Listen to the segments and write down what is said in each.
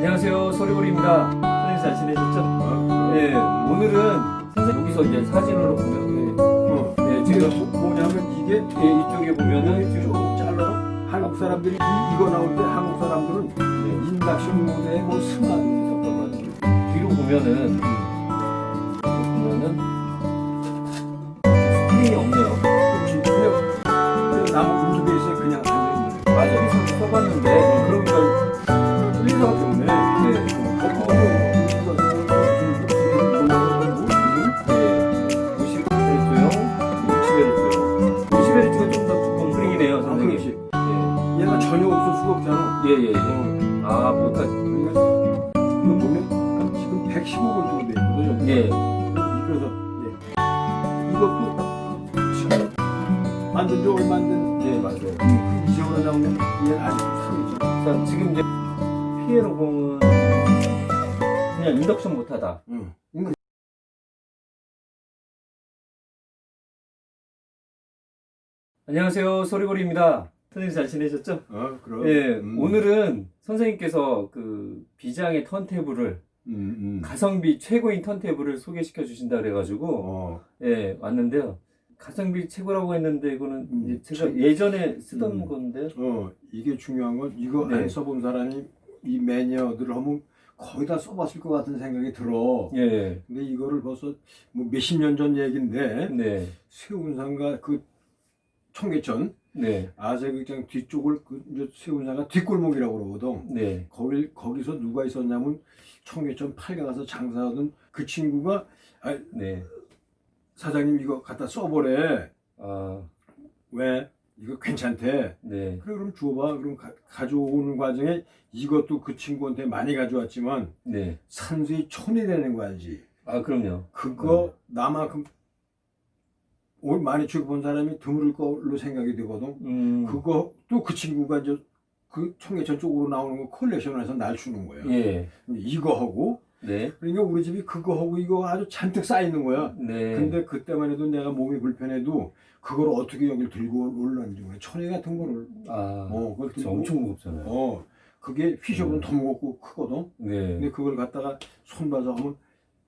안녕하세요 소리고리입니다. 선생님 잘 지내셨죠? 네 오늘은 선생님 여기서 이제 사진으로 보면 어. 네, 지금 뭐- 뭐냐면 이게 예, 이쪽에 보면은 쭉 지금 잘라서 한국 사람들이 이, 이 거 나올 때 한국 사람들은 네, 인덕션 모드에 뭐 승하도 잠깐만 뒤로 보면은 보면은 스프링이 없네요. 그냥 나무 베이스에 그냥 앉아있는 거예요. 맞아 이 써봤는데 그러니까 것 때문에 네. 네, 50Hz용, 60Hz용. 50Hz가 좀더 두꺼운 스프링이네요, 아, 선생님. 그렇지. 예. 얘가 전혀 없을 수가 없잖아. 예, 예, 예. 어. 아, 못하지. 그러니까 이거 보면 지금 115V 돼 있거든요. 예. 그래서 예. 이것도 만든 지 얼마 안 된. 예, 맞아요. 그 이전으로 나오면 얘는 아직도 상이죠. 자, 지금 이제 피에로 공은 그냥 인덕션 못하다. 응. 안녕하세요, 소리고리입니다. 선생님 잘 지내셨죠? 어, 그럼. 예, 음. 오늘은 선생님께서 그 비장의 턴테이블을 음, 음. 가성비 최고인 턴테이블을 소개시켜 주신다 그래가지고 어. 예 왔는데요. 가성비 최고라고 했는데 이거는 음, 이제 제가 참. 예전에 쓰던 음. 건데 어, 이게 중요한 건 이거 네. 안 써본 사람이 이 매니어들을 하면 거의 다 써봤을 것 같은 생각이 들어. 예, 근데 이거를 벌써 뭐 몇십 년 전 얘기인데 네, 세운상가 그 청계천 네, 아세극장 뒤쪽을 그 이제 세운상가 뒷골목이라고 그러거든. 네, 거기 거기서 누가 있었냐면 청계천 팔가 가서 장사하던 그 친구가 아, 네. 사장님 이거 갖다 써보래. 아, 왜? 이거 괜찮대. 네, 그래 그럼 줘봐. 그럼 가, 가져오는 과정에 이것도 그 친구한테 많이 가져왔지만 네. 산수의 촌이 되는 거 알지? 아, 그럼요. 그거 나만큼 올 많이 죽어본 사람이 드물 걸로 생각이 되거든. 음, 그것도 그 친구가 이제 그 청계천 쪽으로 나오는 거 컬렉션을 해서 날 주는 거야. 예, 이거 하고 네, 그러니까 우리 집이 그거 하고 이거 아주 잔뜩 쌓여 있는 거야. 네. 근데 그때만 해도 내가 몸이 불편해도 그걸 어떻게 여기 들고 올랐는지 모르 천에 같은 거를 아, 어 그걸 그쵸, 들고 엄청 무겁잖아요. 어 그게 휘셔보면 음. 더 무겁고 크거든. 네, 근데 그걸 갖다가 손 봐서 하면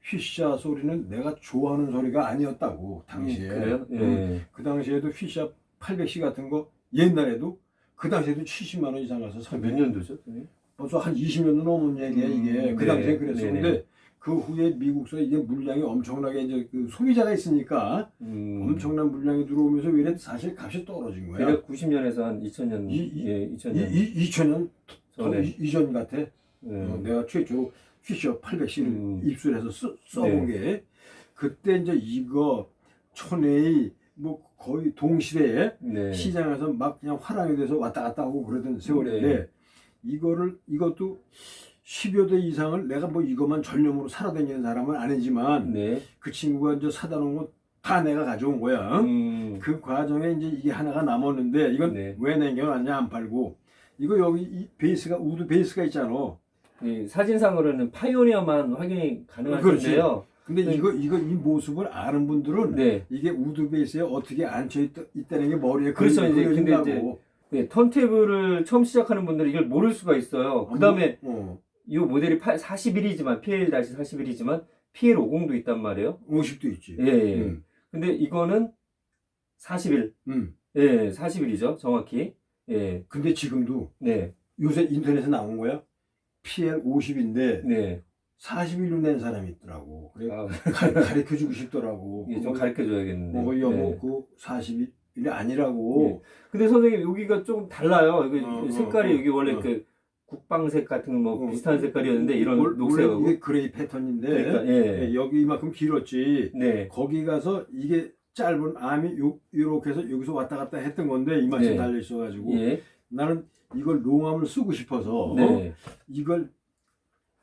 휘샤 소리는 내가 좋아하는 소리가 아니었다고 당시에. 음, 그래요? 예, 음, 그 당시에도 휘샤 800C 같은 거 옛날에도 그 당시에도 70만 원 이상 가서 사. 몇 년도죠? 선생님? 벌써 한 20년도 넘은 얘기야 음, 이게. 그 네, 당시에 그랬었는데. 그 후에 미국서 이게 물량이 엄청나게 이제 그 소비자가 있으니까 음, 엄청난 물량이 들어오면서 왜 사실 값이 떨어진 거야. 대략 90년에서 한 2000년, 이- 이- 예, 이, 2000년 이, 2000년 전에. 이, 이전 같아. 네. 어, 내가 최초로 피셔 800C를 음. 네. 입술해서 써, 써본 게 그때 이제 이거 촌에이 뭐 거의 동시대에 네. 시장에서 막 그냥 화랑이 돼서 왔다 갔다 하고 그러던 세월인데 네. 이거를 이것도 10여 대 이상을 내가 뭐 이것만 전념으로 살아다니는 사람은 아니지만 네. 그 친구가 이제 사다 놓은 거 다 내가 가져온 거야. 음, 그 과정에 이제 이게 하나가 남았는데 이건 네. 왜 남겨놨냐 안 팔고 이거 여기 이 베이스가 우드 베이스가 있잖아. 이 사진상으로는 파이오니어만 확인이 가능하신데요. 근데 네. 이거 이거 이 모습을 아는 분들은 네. 이게 우드 베이스에 어떻게 앉혀 있, 있다는 게 머리에 그렇죠. 이제 근데 그려 네, 턴테이블을 처음 시작하는 분들은 이걸 모를 수가 있어요. 그 다음에 어, 이 모델이 41이지만 PL-41이지만 PL50도 있단 말이에요. 50도 있지. 예, 예. 음, 근데 이거는 41. 음. 예, 41이죠. 정확히. 예. 근데 지금도 네. 요새 인터넷에 나온 거야. PL 50인데 네. 41로 낸 사람이 있더라고. 그래 아, 가르쳐 주고 싶더라고. 이게 좀 가르쳐 줘야겠는데. 뭐 여보 그41 이 아니라고. 근데 선생님 여기가 조금 달라요. 이거 어, 색깔이 어, 여기 원래 어. 그 국방색 같은 뭐 어. 비슷한 색깔이었는데 이런 원- 녹색하고. 원래 이게 그레이 패턴인데 그러니까 예. 예, 여기 이만큼 길었지. 네. 거기 가서 이게 짧은 암이 요, 요렇게 해서 여기서 왔다 갔다 했던 건데 이만큼 네. 달려 있어가지고 예. 나는 이걸 롱암을 쓰고 싶어서 네. 이걸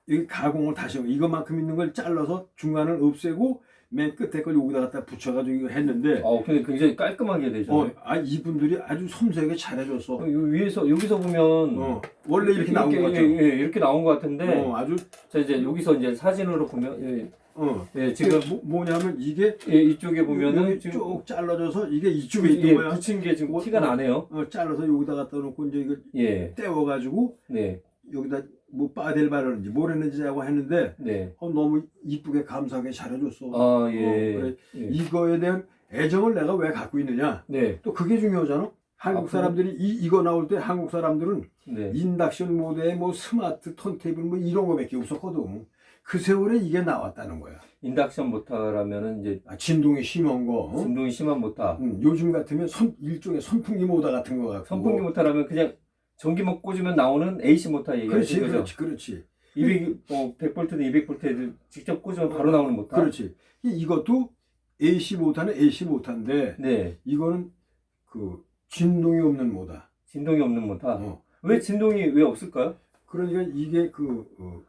이 가공을 다시 하고 이거만큼 있는 걸 잘라서 중간을 없애고 맨 끝에 걸 여기다 갖다 붙여가지고 이거 했는데 어, 근데 굉장히 깔끔하게 되잖아요. 어, 아 이분들이 아주 섬세하게 잘해줬어. 어, 요 위에서 여기서 보면 어, 원래 이렇게 나온 것 같죠. 예, 예, 이렇게 나온 것 같은데 어, 아주 자 이제 여기서 이제 사진으로 보면 예, 어. 예, 지금 지금 뭐, 냐면 이게 예, 이쪽에 보면은 지금 쭉 잘라져서 이게 이쪽에 있던 예, 거야. 붙인 게 지금 어, 티가 어. 나네요. 어, 잘라서 여기다 갖다 놓고 이제 이거 예, 떼워가지고 네, 여기다 뭐 빠델바르는지 뭘 했는지 하고 했는데 네. 어, 너무 이쁘게 감사하게 잘해줬어. 아, 예. 어, 그래. 예. 이거에 대한 애정을 내가 왜 갖고 있느냐? 네. 또 그게 중요하잖아. 한국 아, 사람들이 이 이거 나올 때 한국 사람들은 네. 인덕션 모드에 뭐 스마트 턴테이블 뭐 이런 거밖에 없었거든. 그 세월에 이게 나왔다는 거야. 인덕션 모터라면은 이제 아, 진동이 심한 거. 어? 진동이 심한 모터. 음, 요즘 같으면 선, 일종의 선풍기 모터 같은 거 같고. 선풍기 모터라면 그냥 전기막 꽂으면 나오는 AC 모터 그렇지, 얘기하시는 거죠? 그렇지, 그렇지, 200, 어, 100볼트든 200볼트에도 직접 꽂으면 바로 나오는 모터. 그렇지. 이- 이것도 AC 모터는 AC 모터인데 네. 이거는 그 진동이 없는 모다. 진동이 없는 모터. 어. 왜 진동이 왜 없을까요? 그러니까 이게 그 어,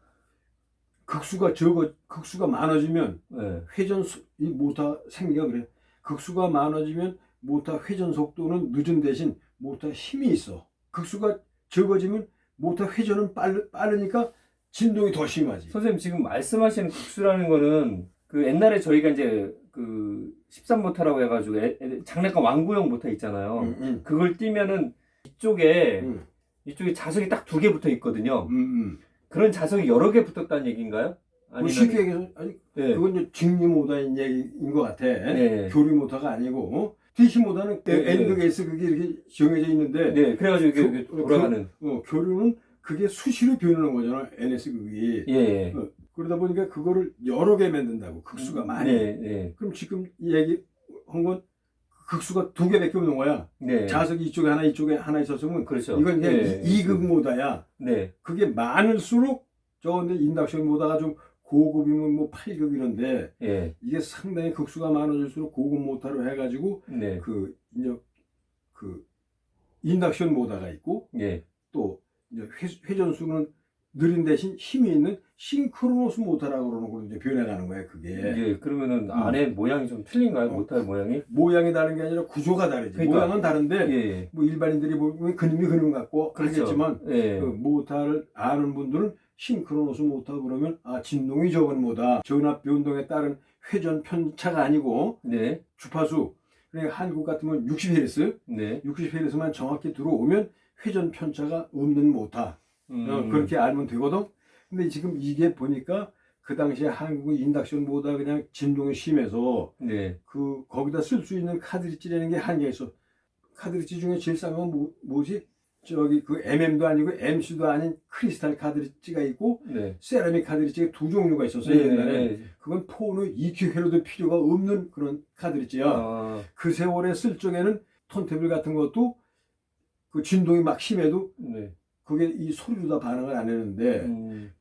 극수가 적어 극수가 많아지면 네. 회전 속- 이 모터 생리가 그래. 극수가 많아지면 모터 회전 속도는 늦은 대신 모터 힘이 있어. 극수가 적어지면 모터 회전은 빠르, 빠르니까 진동이 더 심하지. 선생님 지금 말씀하시는 국수라는 거는 그 옛날에 저희가 이제 그 13모터라고 해가지고 애- 애- 장난감 완구용 모터 있잖아요. 응, 응, 그걸 띄면은 이쪽에 응, 이쪽에 자석이 딱 두 개 붙어 있거든요. 응, 응. 그런 자석이 여러 개 붙었다는 얘기인가요? 뭐 쉽게 얘기해서 아니 네. 그건 이제 직리 모터인 얘기인 것 같아. 네. 교리 모터가 아니고 어? DC 모터는 네, 네. N극 S극이 이렇게 정해져 있는데 네, 그래가지고 이게, 그- 돌아가는. 어, 교류는 그게 수시로 변하는 거잖아. NS극이. 예, 예. 어, 그러다 보니까 그거를 여러 개 만든다고 극수가 많이. 네, 네. 그럼 지금 이 얘기한 건 극수가 두 개밖에 없는 거야. 네. 자석이 이쪽에 하나 이쪽에 하나 있었으면 그렇죠. 이건 그냥 네. 이- 이극 모다야. 네. 그게 많을수록 저 근데 인덕션 모다가 좀 고급이면 뭐 8극 이런데 예. 이게 상당히 극수가 많아질수록 고급 모터로 해가지고 네. 그 이제 그 인덕션 모터가 있고 예. 또 이제 회, 전수는 느린 대신 힘이 있는 싱크로노스 모터라고 그러는 걸로 이제 변해가는 거야 그게 예. 그러면은 음. 안에 모양이 좀 틀린가요? 어. 모터 모양이? 모양이 다른 게 아니라 구조가 다르지 그러니까. 모양은 다른데 예. 뭐 일반인들이 보면 그림이 그림 같고 그렇죠. 하겠지만 예. 그 모터를 아는 분들은 싱크로노스 모터 그러면 아 진동이 적은 모다 전압 변동에 따른 회전 편차가 아니고 네. 주파수 그러니까 한국 같으면 60Hz 네. 60Hz만 정확히 들어오면 회전 편차가 없는 모터 음. 어, 그렇게 알면 되거든. 근데 지금 이게 보니까 그 당시에 한국의 인덕션 보다 그냥 진동이 심해서 네. 그 거기다 쓸 수 있는 카드리지라는 게 있어. 카드리지 중에 제일 싼 건 뭐, 뭐지? 저기 그 MM도 아니고 MC도 아닌 크리스탈 카드리지가 있고 네. 세라믹 카드리지가 두 종류가 있었어요 네. 옛날에. 네. 그건 폰의 EQ회로도 필요가 없는 그런 카드리지야. 아, 그 세월에 쓸 적에는 턴테이블 같은 것도 그 진동이 막 심해도 네. 그게 이 소리로 다 반응을 안 하는데 음.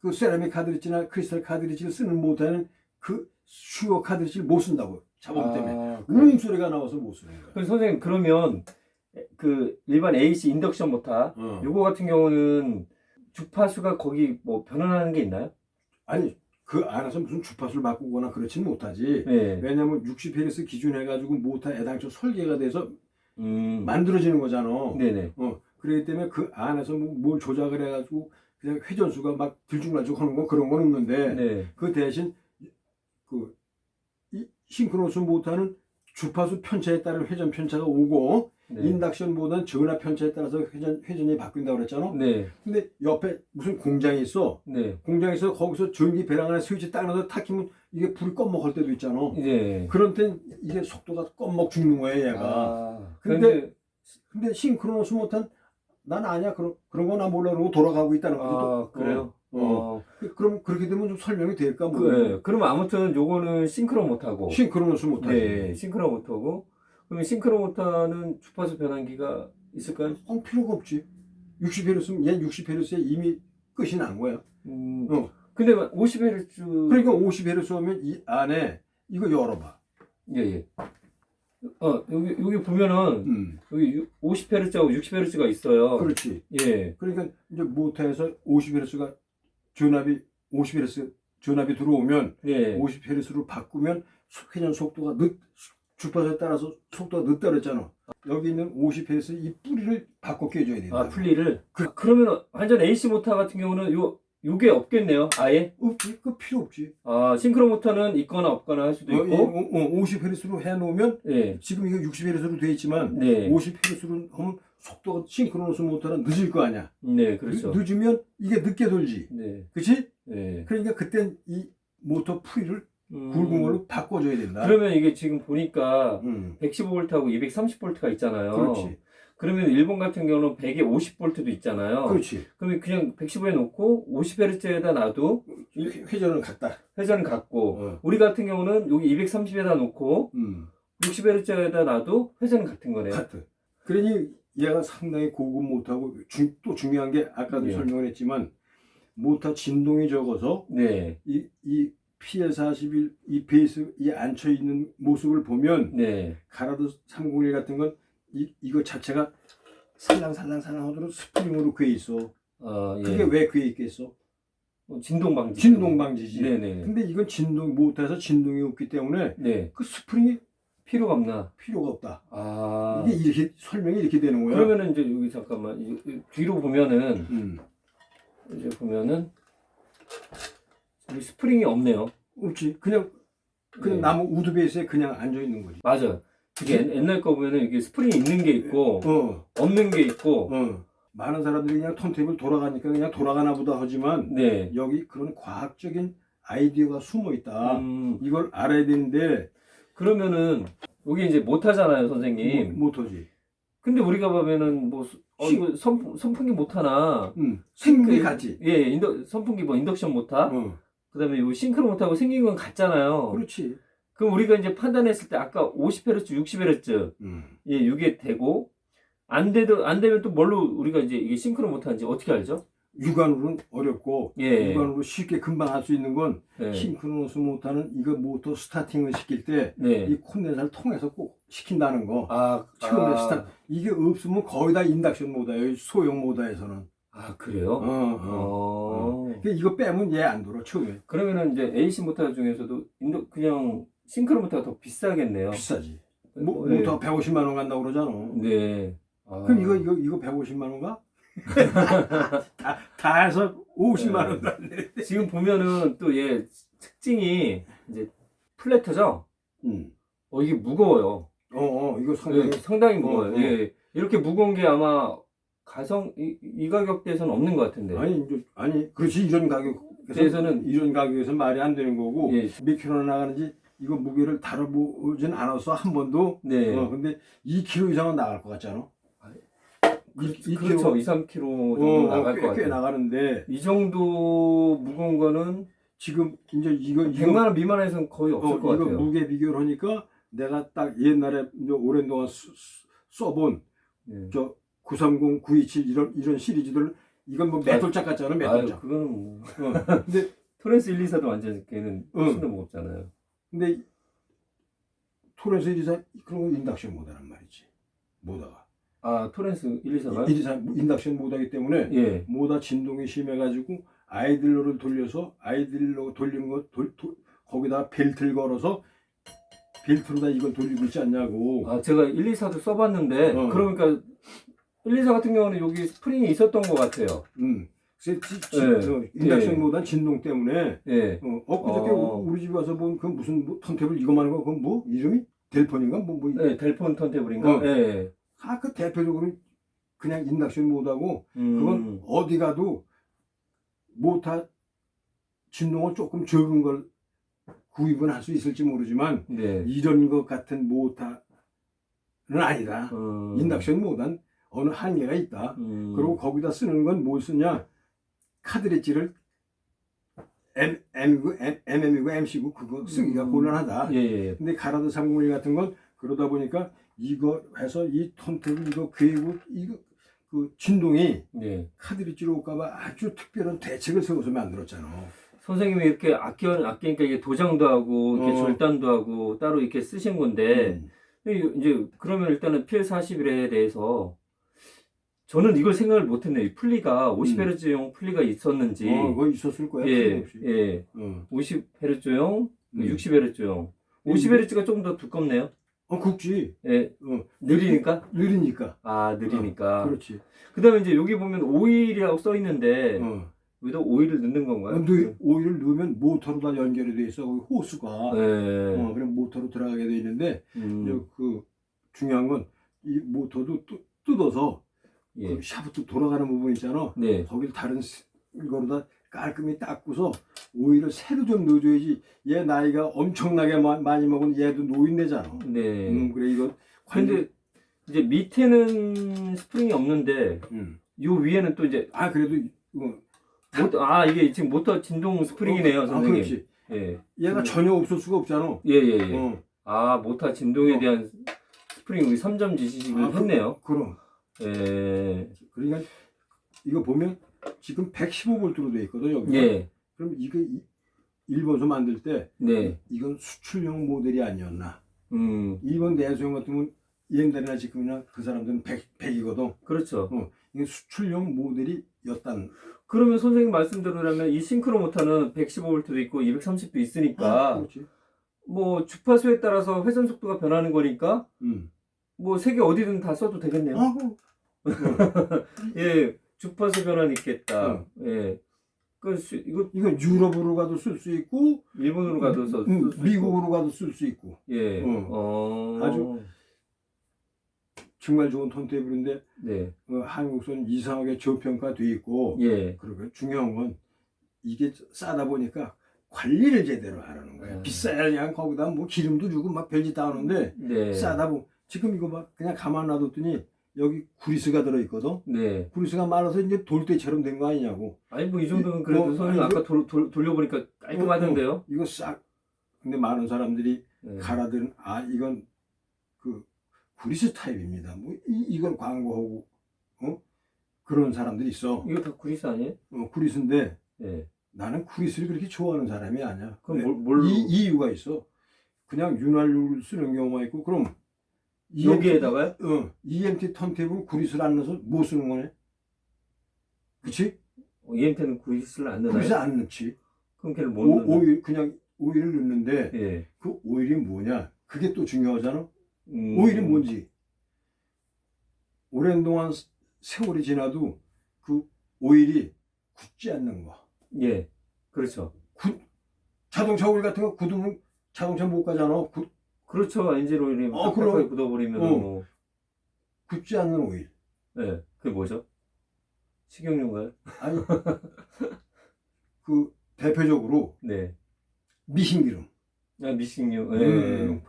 그 세라믹 카드리지나 크리스탈 카드리지를 쓰는 모터는 그 슈어 카드리지를 못 쓴다고 자본 때문에 아, 그래요? 웅 소리가 나와서 못 쓰는 거야. 선생님 그러면 그 일반 AC 인덕션 모터 어. 요거 같은 경우는 주파수가 거기 뭐 변환하는 게 있나요? 아니 그 안에서 무슨 주파수를 바꾸거나 그렇지는 못하지. 네. 왜냐하면 60Hz 기준 해가지고 모터 애당초 설계가 돼서 음. 만들어지는 거잖아. 네네. 어 그렇기 때문에 그 안에서 뭐 뭘 조작을 해가지고 그냥 회전수가 막 들쭉날쭉 하는 건 그런 건 없는데 네. 그 대신 그이 싱크로노스 모터는 주파수 편차에 따른 회전 편차가 오고 네. 인덕션보다는 전압 편차에 따라서 회전 회전이 바뀐다고 그랬잖아. 네. 근데 옆에 무슨 공장이 있어. 네. 공장에서 거기서 전기 배랑 안에 스위치 딱 넣어서 탁 키면 이게 불이 꺼먹을 때도 있잖아. 네. 그런 땐 이게 속도가 꺼먹 죽는 거야 얘가. 아, 근데 근데 근데 싱크로노스 모터는 난 아니야 그런 그런 거 나 몰라 그러고 돌아가고 있다는 거지. 아, 또. 그래요? 어, 어. 어. 그- 그럼 그렇게 되면 좀 설명이 될까 뭐. 그, 예. 그러면 아무튼 요거는 싱크로 모터고. 싱크로노스 모터. 네, 싱크로 모터고. 그러면 싱크로 모터는 주파수 변환기가 있을까요? 어, 필요가 없지. 60Hz면 얘 60Hz에 이미 끝이 난 거야. 음. 어. 근데 50Hz. 그러니까 50Hz 하면 이 안에 이거 열어봐. 예, 예. 어, 여기, 여기 보면은, 음. 여기 50Hz하고 60Hz가 있어요. 그렇지. 예. 그러니까 이제 모터에서 50Hz가 전압이 50Hz 전압이 들어오면 예. 50Hz로 바꾸면 속- 회전 속도가 늦 주파수에 따라서 속도가 늦다 그랬잖아. 여기 있는 50Hz 이 뿌리를 바꿔 껴줘야 된다. 아, 분리를. 그, 그러면 완전 AC 모터 같은 경우는 요, 요게 없겠네요. 아예. 없지. 그 필요 없지. 아, 싱크로 모터는 있거나 없거나 할 수도 어, 이- 있고. 어, 어, 50Hz로 해놓으면 예. 지금 이게 60Hz로 돼 있지만 네. 50Hz로 하면 속도가 싱크로너스 모터는 늦을 거 아니야. 네, 그렇죠. 늦, 으면 이게 늦게 돌지. 네, 그렇지? 네. 그러니까 그땐 이 모터 풀이를 음, 굵은 걸로 바꿔줘야 된다. 그러면 이게 지금 보니까 음, 115V하고 230V가 있잖아요. 그렇지. 그러면 일본 같은 경우는 100에 50V도 있잖아요. 그렇지. 그러면 그냥 115에 놓고 50Hz에다 놔도 회- 회전을 갖다. 회전 갖고 어. 우리 같은 경우는 여기 230에다 놓고 음, 60Hz에다 놔도 회전은 같은 거네요. 같아. 그러니 얘가 상당히 고급 모터하고 주- 또 중요한 게 아까도 예. 설명을 했지만 모터 진동이 적어서 네, 이, 이 PL41 이 베이스 이 앉혀 있는 모습을 보면 네, 가라드 301 같은 건 이, 이거 자체가 살랑살랑살랑 하도록 스프링으로 돼 있어. 어, 예. 그게 왜돼 있겠어? 어, 진동 방지. 진동 방지지. 네네. 근데 이건 진동 모터에서 진동이 없기 때문에 네, 그 스프링이 필요가 없나? 필요가 없다. 아, 이게 이렇게 설명이 이렇게 되는 거야. 그러면은 이제 여기 잠깐만 이- 이 뒤로 보면은 음. 이제 보면은 스프링이 없네요. 없지. 그냥 그냥 네. 나무 우드 베이스에 그냥 앉아 있는 거지. 맞아. 이게 옛- 옛날 거 보면은 이게 스프링이 있는 게 있고 어, 없는 게 있고. 어. 많은 사람들이 그냥 턴테이블 돌아가니까 그냥 돌아가나 보다 하지만 네. 여기 그런 과학적인 아이디어가 숨어 있다. 음, 이걸 알아야 되는데 그러면은 여기 이제 못 하잖아요, 선생님. 모, 터지 근데 우리가 보면은 뭐 수- 어, 시- 이거 선, 선풍기 못 하나? 응. 생긴 게 그- 같지. 예, 인더, 선풍기 뭐 인덕션 모타? 어. 그다음에 요 싱크로 모타하고 생긴 건 같잖아요. 그렇지. 그럼 우리가 이제 판단했을 때 아까 50Hz, 60Hz 음. 예, 이게 되고 안 되도 안 되면 또 뭘로 우리가 이제 이게 싱크로 못하는지 어떻게 알죠? 육안으로는 어렵고 예. 육안으로 쉽게 금방 할 수 있는 건 네. 싱크로너스 모터는 이거 모터 스타팅을 시킬 때이 네. 콘덴서를 통해서 꼭 시킨다는 거. 아, 처음에 아, 스타 이게 없으면 거의 다 인덕션 모드예요. 소형 모드에서는. 아, 그래요? 어, 어. 어. 그러니까 이거 빼면 얘 안 돌아 처음에 그러면은 이제 AC 모터 중에서도 인도 그냥 싱크로 모터가 더 비싸겠네요. 비싸지. 모, 네. 모터 150만 원 간다고 그러잖아. 네. 아. 그럼 이거 이거 이거 150만 원가? 다, 다 해서 50만 네. 원도 안 돼. 지금 보면은 또 얘 특징이 이제 플래터죠? 음. 어, 이게 무거워요. 어, 어, 이거 상당히 예, 상당히 무거워요. 어, 어. 예. 이렇게 무거운 게 아마 가성, 이, 이 가격대에서는 없는 것 같은데. 아니 이제 아니 그렇지 이런 가격에서 그래서는- 이런 가격에서 말이 안 되는 거고 예. 몇 킬로나 나가는지 이거 무게를 다뤄보진 않았어 한 번도. 네. 어, 근데 2kg 이상은 나갈 것 같잖아. 그, 이- 이 그렇죠. 킬로- 2, 3kg 정도 어, 나갈 꽤, 것 꽤 같아요. 나가는데 이 정도 무거운 거는 지금 이제 이거 100만 원 미만에서는 거의 없을 어, 것 이거 같아요. 무게 비교를 하니까 내가 딱 옛날에 이제 오랜 동안 쓰- 쓰- 써본 네. 저 930, 927 이런 이런 시리즈들 이건 뭐 맷돌짝 같잖아 아유, 맷돌짝. 그거는 뭐. 어, 근데 토렌스 1, 2사도 완전 걔는 응. 더 무겁잖아요. 근데 토렌스 124 그런 거 인덕션 모드란 말이지. 모다가 아, 토렌스 1, 2사가요? 124 인덕션 모드이기 때문에 예. 모다 진동이 심해가지고 아이들로를 돌려서 아이들로 돌리는 거 돌, 돌- 거기다 벨트를 걸어서 벨트로다 이걸 돌리고 있지 않냐고. 아, 제가 1, 2사도 써봤는데, 어. 그러니까 1, 2사 같은 경우는 여기 스프링이 있었던 것 같아요. 음. 그래서 지- 지- 예. 어, 인덕션 예. 진동 때문에 예. 어, 엊그저께 어. 우리 집 와서 본 그 무슨 뭐, 턴테이블 이거만 한거 그건 뭐 이름이 델폰인가 뭐 뭐. 예, 델폰 턴테이블인가? 어. 예. 아, 그 대표적으로 그냥 인덕션 모드하고 음. 그건 어디 가도 모타 진동을 조금 적은 걸 구입은 할 수 있을지 모르지만 네. 이런 것 같은 모타는 아니다. 음. 인덕션 모드는 어느 한계가 있다. 음. 그리고 거기다 쓰는 건 뭘 쓰냐? 카드레지를 M, M이고 M, MM이고 MC고 그거 쓰기가 음. 곤란하다. 예, 예. 근데 가라드 301 같은 건 그러다 보니까 이거 해서 이 톤테이블 이거 괴고 이거 그 진동이 예. 카드리지로 올까봐 아주 특별한 대책을 세워서 만들었잖아. 선생님이 이렇게 아껴, 아끼니까 이게 도장도 하고, 이렇게 어. 절단도 하고, 따로 이렇게 쓰신 건데, 음. 이제, 그러면 일단은 PL41에 대해서, 저는 이걸 생각을 못 했네요. 이 플리가, 50Hz용 플리가 있었는지, 어, 그거 있었을 거야. 예, 틀림없이. 예. 어. 50Hz용, 음. 60Hz용. 50Hz가 조금 더 두껍네요. 어, 굵지. 예. 어. 느리니까? 느리니까. 아, 느리니까. 그렇지. 그 다음에 이제 여기 보면 오일이라고 써 있는데, 어. 여기다 오일을 넣는 건가요? 근데 오일을 넣으면 모터로 다 연결이 돼 있어. 거기 호스가. 네. 어, 그럼 모터로 들어가게 돼 있는데 음. 이제 그 중요한 건 이 모터도 뜯- 뜯어서 예. 그 샤프트 돌아가는 부분 있잖아. 네. 거길 다른 스- 이거로다 깔끔히 닦고서 오일을 새로 좀 넣어줘야지. 얘 나이가 엄청나게 마- 많이 먹은 얘도 노인네잖아. 네. 음, 그래 이거 근데 이제 밑에는 스프링이 없는데 음. 요 위에는 또 이제 아 그래도 이거 모터, 아 이게 지금 모터 진동 스프링이네요, 아, 선생님. 그렇지. 예. 얘가 음. 전혀 없을 수가 없잖아. 예, 예, 예. 어. 아, 모터 진동에 어. 대한 스프링 우리 3점 지시식을 아, 그- 했네요. 그럼. 예. 그러니까 이거 보면 지금 115볼트로 돼 있거든 여기. 예. 그럼 이게 이- 일본서 만들 때 네. 이건 수출용 모델이 아니었나? 음. 일본 내수용 같으면 옛날이나 지금이나 그 사람들은 100, 100이거든. 그렇죠. 이게 수출용 모델이었단. 그러면 선생님 말씀대로라면 이 싱크로 모터는 115V도 있고 230도 있으니까 그렇지. 뭐 주파수에 따라서 회전 속도가 변하는 거니까 음. 뭐 세계 어디든 다 써도 되겠네요. 예. 주파수 변화는 있겠다. 어. 예. 그 수- 이거 이건 유럽으로 가도 쓸 수 있고, 일본으로 가도 써. 음, 쓸수 있고. 미국으로 가도 쓸 수 있고. 예. 어. 어. 아주- 정말 좋은 턴테이블인데 네. 어, 한국선 이상하게 저평가돼 있고. 예. 그리고 중요한 건 이게 싸다 보니까 관리를 제대로 하라는 거야. 음. 비싸야 그냥 거기다 뭐 기름도 주고 막 별짓 다 하는데 네. 싸다 보 지금 이거 봐 그냥 가만 놔뒀더니 여기 구리스가 들어있거든. 네. 구리스가 말아서 이제 돌대처럼 된 거 아니냐고. 아니 뭐 이 정도는 이- 그래도 뭐, 선생님 아니, 아까 돌, 돌, 돌려보니까 깔끔하던데요. 이거 싹. 근데 많은 사람들이 네. 갈아들은 아 이건 그 구리스 타입입니다. 뭐 이, 이걸 광고하고 어 그런 사람들이 있어. 이거 다 구리스 아니에요? 어, 구리스인데 네. 나는 구리스를 그렇게 좋아하는 사람이 아니야. 그럼 네. 뭘, 뭘로? 이 이유가 있어. 그냥 윤활유를 쓰는 경우가 있고 그럼 여기에다가요? 어, EMT 턴테이블 구리스를 안 넣어서 못 쓰는 거네. 그치? EMT는 구리스를 안 구리스 넣나요? 안 넣지. 그럼 걔를 못 오, 넣나? 오일 그냥 오일을 넣는데 예. 그 오일이 뭐냐? 그게 또 중요하잖아. 음. 오일이 뭔지. 오랜 동안 스- 세월이 지나도 그 오일이 굳지 않는 거. 예. 그렇죠. 자동차 오일 같은 거 굳으면 자동차 못 가잖아. 굳, 그렇죠. 엔진 오일이 어, 빡빡하게 그럼. 굳어버리면 어. 뭐. 굳지 않는 오일. 예. 그게 뭐죠? 식용유인가요? 아니 그 대표적으로 네. 미신기름. 아, 미식유. 예. 음.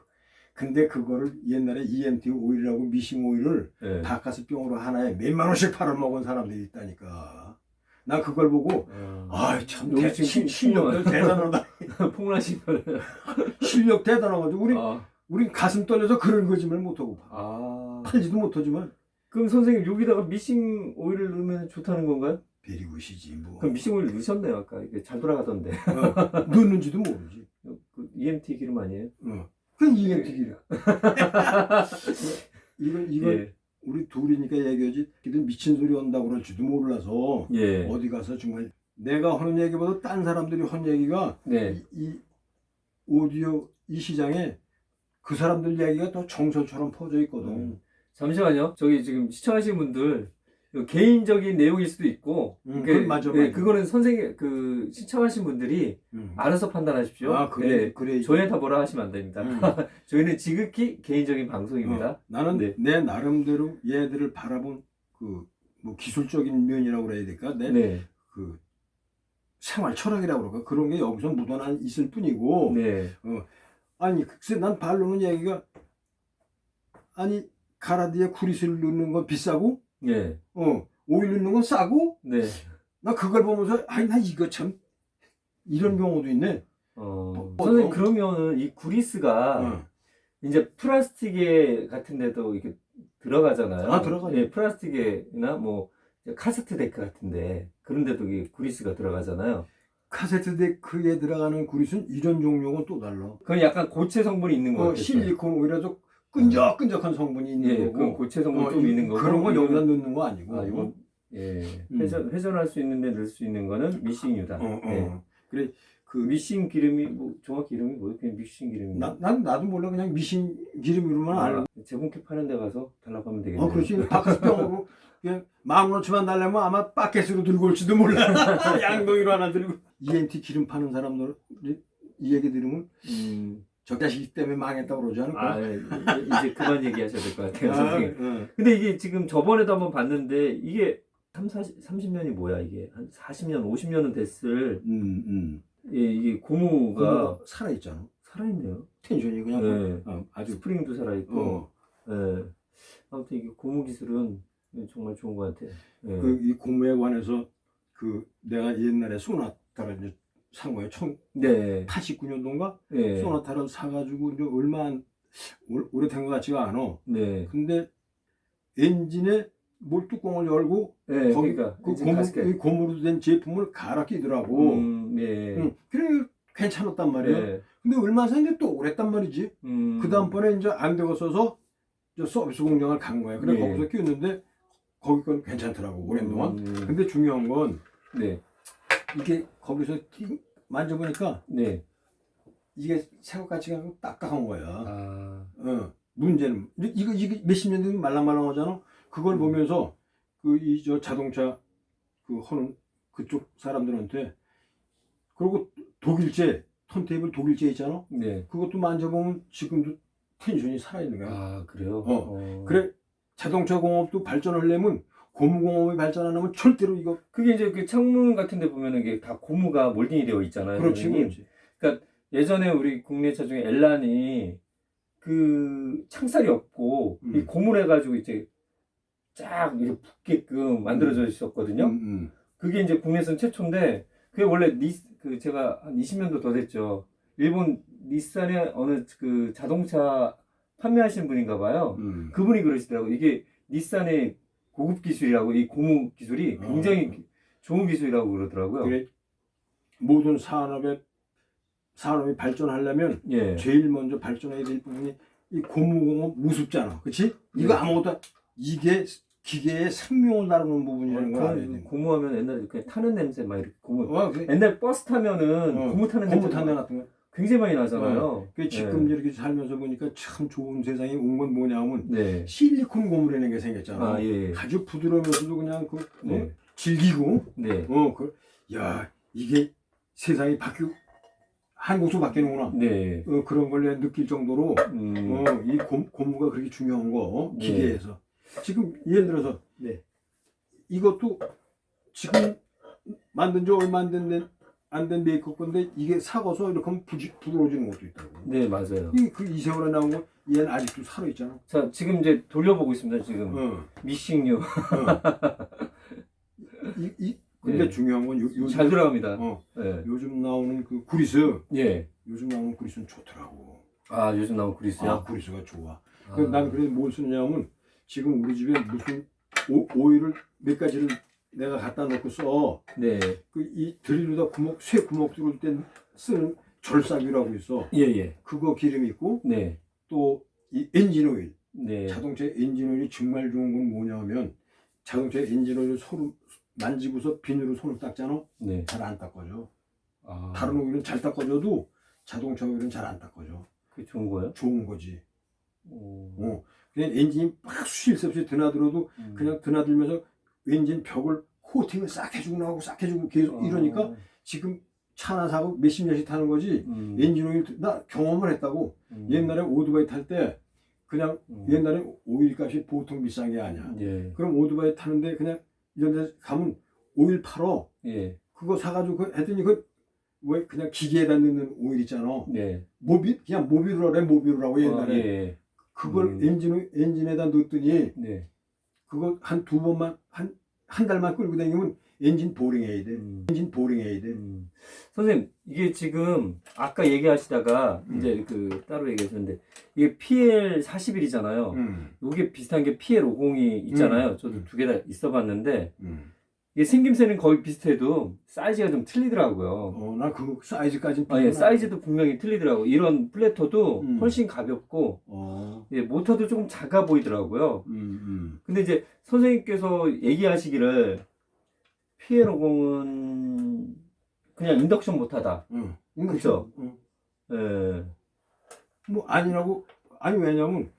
근데 그거를 옛날에 EMT 오일이라고 미싱 오일을 예. 바카스병으로 하나에 몇만 원씩 팔아먹은 사람들이 있다니까. 나 그걸 보고 아, 아참 여기 지금 실력들 대단하다. 폭라시면. 실력 대단하가지고 우리 아. 우린 가슴 떨려서 그런 거짓말 못하고 파. 아. 팔지도 못하지만 그럼 선생님 여기다가 미싱 오일을 넣으면 좋다는 건가요? 베리굿이지 뭐. 그럼 미싱 오일 넣으셨네요 아까 이게 잘 돌아가던데 어, 넣는지도 모르지. 그 EMT 기름 아니에요? 어. 그 EMT 기름. 이건 이건 예. 우리 둘이니까 얘기하지. 걔들 미친 소리 한다고 그럴지도 몰라서 예. 어디 가서 정말 내가 하는 얘기보다 딴 사람들이 하는 얘기가 네. 이, 이 오디오 이 시장에 그 사람들 얘기가 또 정설처럼 퍼져 있거든. 음. 잠시만요. 저기 지금 시청하시는 분들 개인적인 내용일 수도 있고 음, 그게- 그건 맞아, 예, 맞아. 그거는 선생님 그 시청하신 분들이 음. 알아서 판단하십시오. 아 그래 예. 그래. 저희한테 뭐라 하시면 안 됩니다. 음. 저희는 지극히 개인적인 방송입니다. 어, 나는 네. 내 나름대로 얘들을 바라본 그 뭐 기술적인 면이라고 그래야 될까? 내 네. 그 생활 철학이라고 그럴까? 그런 게 여기서 묻어나 있을 뿐이고. 네. 아니 글쎄 난 발로는 얘기가 아니 가라디에 쿠리스를 넣는 건 비싸고 예. 어 오일 넣는 건 싸고 네. 나 그걸 보면서 아니 나 이거 참 이런 경우도 있네. 어, 뭐, 선생님 뭐. 그러면은 이 구리스가 어. 이제 플라스틱에 같은 데도 이렇게 들어가잖아요. 아, 들어가죠. 예, 플라스틱에나 뭐 카세트 데크 같은데 그런 데도 이게 구리스가 들어가잖아요. 카세트 데크에 들어가는 구리스는 이런 종류는 또 달라. 그건 약간 고체 성분이 있는 거 어, 같아요. 실리콘 오히려 좀 끈적끈적한 성분이 있는 예, 거고. 고체 성분 어, 좀 이- 있는 거고. 그런 건 여기다 이거는- 넣는 거 아니고. 아, 이건 예. 음. 회전 회전할 수 있는데 넣을 수 있는 거는 미싱유다. 어, 어. 예. 그래 그 미싱 기름이 뭐 정확히 이름이 뭐예요? 그냥 미싱 기름이. 나, 난 나도 몰라 그냥 미신 기름으로만 알고. 아, 재봉캡 파는 데 가서 달라고 하면 되겠네요. 어, 그렇지. 바카스병으로 그냥 만 원어치만 달라면 아마 바켓으로 들고 올지도 몰라. 양동이로 하나 들고. ENT 기름 파는 사람들 이 얘기 들으면 음. 저 자식 때문에 망했다고 그러지 않을까? 아, 예, 이제 그만 얘기하셔야 될 것 같아요, 선생님. 응. 근데 이게 지금 저번에도 한번 봤는데 이게 3, 40, 30년이 뭐야 이게 한 40년, 50년은 됐을 음, 음. 예, 이게 고무가 고무가 살아있잖아. 살아있네요. 텐션이 그냥 네. 어, 아주 스프링도 살아있고. 어, 예. 아무튼 이게 고무 기술은 정말 좋은 것 같아요. 예. 그 이 고무에 관해서 그 내가 옛날에 소나타를 이제 산 거예요. 네. 1989년도인가 예. 소나타를 사가지고 이제 얼마 안 오- 오래된 것 같지가 않아. 네. 근데 엔진에 뭘 뚜껑을 열고 예, 거기 그러니까 그 고무, 고무로 된 제품을 갈아 끼더라고. 음, 예. 응. 그래 괜찮았단 말이야. 예. 근데 얼마 전에 또 오랬단 말이지. 음. 그 다음번에 이제 안 되겠어서 저 서비스 공장을 간 거야. 그래 네. 거기서 끼웠는데 거기 건 괜찮더라고 오랜 동안. 음, 근데 중요한 건 네. 이게 거기서 띄- 만져보니까 네. 이게 새것 않고 딱딱한 거야. 아. 어, 문제는 이거 이거 몇십 년 되면 말랑말랑하잖아. 그걸 음. 보면서 그 이 저 자동차 그 하는 그쪽 사람들한테 그리고 독일제 턴테이블 독일제 있잖아. 네. 그것도 만져보면 지금도 텐션이 살아있는 거야. 아, 그래요? 어. 그래 자동차 공업도 발전하려면 고무공업이 발전 안 하면 절대로 이거 그게 이제 그 창문 같은 데 보면은 이게 다 고무가 몰딩이 되어 있잖아요. 그렇지 선생님. 그렇지. 예전에 우리 국내 차 중에 엘란이 그 창살이 없고 음. 이 고무를 해가지고 이제 쫙 이렇게 붙게끔 만들어져 있었거든요. 음, 음. 그게 이제 국내선 최초인데 그게 원래 니, 그 제가 한 20년도 더 됐죠. 일본 닛산의 어느 그 자동차 판매하시는 분인가 봐요. 음. 그분이 그러시더라고. 이게 닛산의 고급 기술이라고 이 고무 기술이 어. 굉장히 좋은 기술이라고 그러더라고요. 그래 모든 산업에 산업이 발전하려면 예. 제일 먼저 발전해야 될 부분이 이 고무공업 무섭잖아. 그치? 이거 네. 아무것도 이게 기계의 생명을 다루는 부분이라는 저는 돼. 고무하면 옛날에 그냥 타는 냄새 막 이렇게 고무. 어, 그 옛날 버스 타면은 어, 고무 타는 고무 냄새 탄내 같은 거. 굉장히 많이 나잖아요. 그 지금 네. 이렇게 살면서 보니까 참 좋은 세상에 온건 뭐냐면 네. 실리콘 고무라는 게 생겼잖아. 아 예. 아주 부드러우면서도 그냥 그 어? 네. 질기고 네. 어, 그, 야, 이게 세상이 바뀌고, 한국도 바뀌는구나. 네. 어, 그런 걸 내가 느낄 정도로, 음. 어, 이 고, 고무가 그렇게 중요한 거, 어, 네. 기계에서. 지금, 예를 들어서, 네. 이것도 지금 만든 지 얼마 안 된, 안 된 메이크업 건데, 이게 사고서 이렇게 하면 부지, 부드러워지는 것도 있다고. 네 맞아요. 이, 그 이세월에 나온 거, 얘는 아직도 살아 있잖아. 자 지금 이제 돌려보고 있습니다. 지금 어, 미싱류 어. 이, 이, 근데 네. 중요한 건 요, 요즘, 잘 들어갑니다. 어, 네. 요즘 나오는 그 구리스, 예. 요즘 나오는 구리스는 좋더라고. 아 요즘 나온 그리스요. 아, 구리스가 좋아. 아. 그난 그래서 뭘 쓰냐면 지금 우리 집에 무슨 오, 오일을 몇 가지를 내가 갖다 놓고 써. 네. 그 이 드릴로다 구멍 쇠 구멍 뚫을 때 쓰는 절삭유라고 있어. 예 예. 그거 기름 있고 네. 또 이 엔진 오일. 네. 자동차 엔진 오일이 정말 좋은 건 뭐냐면 자동차 엔진 오일을 손 만지고서 비누로 손을 닦잖아. 네. 잘 안 닦아져. 아. 다른 오일은 잘 닦아져도 자동차 오일은 잘 안 닦아져. 그 좋은 거예요? 좋은 거지. 오. 어. 그냥 엔진이 막 쉴 새 없이 드나들어도 음. 그냥 드나들면서 엔진 벽을 코팅을 싹 해주고 나오고 싹 해주고 계속 이러니까 아. 지금 차나 사고 몇십 년씩 타는 거지 음. 엔진 오일 나 경험을 했다고 음. 옛날에 오토바이 탈 때 그냥 음. 옛날에 오일 값이 보통 비싼 게 아니야 예. 그럼 오토바이 타는데 그냥 이런 데 가면 오일 팔어 예. 그거 사가지고 그 했더니 그 왜 그냥 기계에다 넣는 오일 있잖아 네. 모비 그냥 모비루라 그래 모비루라고 옛날에 어, 예. 그걸 음. 엔진 엔진에다 넣었더니 네. 그거 한 두 번만 한 한 달만 끌고 다니면 엔진 보링 해야 돼. 음. 엔진 보링 해야 돼. 음. 선생님 이게 지금 아까 얘기하시다가 음. 이제 그 따로 얘기하셨는데 이게 PL 41이잖아요. 음. 이게 비슷한 게 PL 50이 있잖아요. 음. 저도 두 개 다 있어 봤는데 음. 이게 생김새는 거의 비슷해도 사이즈가 좀 틀리더라고요. 어, 나 그 사이즈까지 아, 예, 사이즈도 분명히 틀리더라고. 이런 플래터도 음. 훨씬 가볍고 어. 예, 모터도 조금 작아 보이더라고요. 음, 음. 근데 이제 선생님께서 얘기하시기를 PL50은 그냥 인덕션 못하다. 응. 그쵸? 응. 예. 뭐 아니라고 아니 왜냐면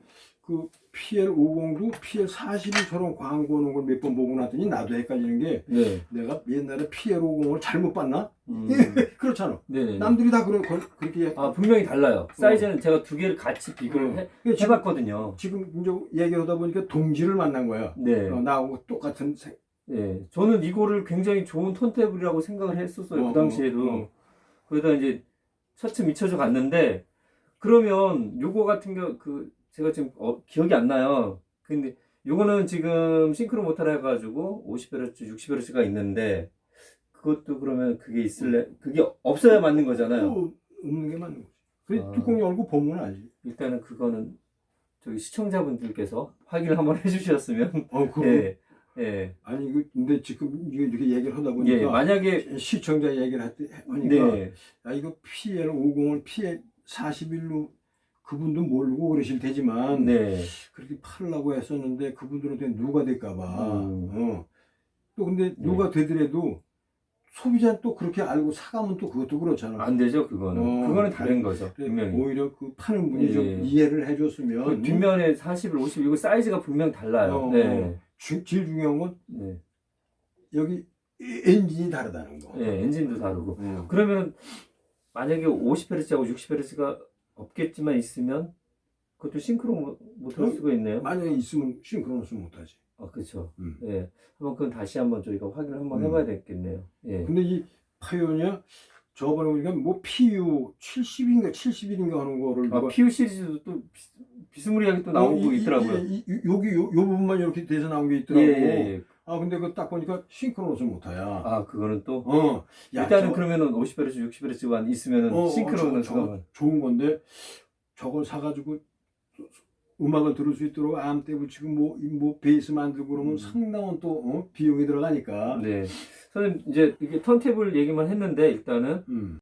그 PL50도 PL40이 저런 광고 오는 걸 몇 번 보고 나더니 나도 헷갈리는 게 네. 내가 옛날에 PL50을 잘못 봤나? 음. 그렇잖아. 네네. 남들이 다 그런 걸 그렇게 해. 아 분명히 달라요. 사이즈는 제가 두 개를 같이 비교를 해, 어. 지금, 해봤거든요. 지금 이제 얘기하다 보니까 동지를 만난 거야. 네. 어, 나하고 똑같은 생. 네. 저는 이거를 굉장히 좋은 턴테이블이라고 생각을 했었어요. 어, 그 당시에도. 어, 어. 이제 셔츠 미쳐져 갔는데 그러면 요거 같은 경그 제가 지금 어, 기억이 안 나요. 근데 요거는 지금 싱크로 모터라 해가지고 50Hz, 60Hz가 있는데 그것도 그러면 그게 있을래? 그게 없어야 맞는 거잖아요. 또 없는 게 맞는 거지. 그 아. 뚜껑 열고 보면 알지. 일단은 그거는 저기 시청자분들께서 확인을 한번 해주셨으면 어, 그 예, 예, 아니 그 근데 지금 이렇게 얘기를 하다 보니까 예, 만약에 시청자 얘기를 할 때 하니까 네, 야 이거 PL50을 PL41로 그분도 모르고 그러실 테지만 네, 그렇게 팔려고 했었는데 그분들한테 누가 될까봐. 음. 어. 또 근데 누가 되더라도 소비자는 또 그렇게 알고 사가면 또 그것도 그렇잖아. 안 되죠 그거는. 어, 그거는 다른 거죠 분명히. 오히려 그 파는 분이 좀 예. 이해를 해줬으면 그 뒷면에 41, 50 이거 사이즈가 분명 달라요. 어, 네, 주- 제일 중요한 건 네, 여기 이- 엔진이 다르다는 거. 네, 엔진도 다르고. 어. 그러면 만약에 50Hz하고 60Hz가 없겠지만 있으면 그것도 싱크로 못- 못할 어? 수가 있네요. 만약에 있으면 싱크로너스 못하지. 아, 그렇죠. 음. 예, 한번 그건 다시 한번 저희가 확인을 한번 음. 해봐야 되겠네요. 예. 근데 이 파이오니아 저번에 보니까 뭐 PU 70인가 71인가 하는 거를 아, 누가- PU 시리즈도 또 비, 비스무리하게 또 나오고 어, 이- 이- 있더라고요. 이- 이- 여기 요, 요 부분만 이렇게 돼서 나온 게 있더라고. 예, 예, 예. 아 근데 그 딱 보니까 싱크로너스 못해야. 아, 그거는 또 어. 야, 일단은 저- 그러면은 50Hz, 60Hz만 있으면은 어, 어, 싱크로는 저거, 저거 좋은 건데 저걸 사가지고 음악을 들을 수 있도록 암대 붙이고 뭐, 이뭐 베이스 만들고 그러면 음. 상당한 또 어? 비용이 들어가니까. 네. 저는 이제 이게 턴테이블 얘기만 했는데 일단은 음.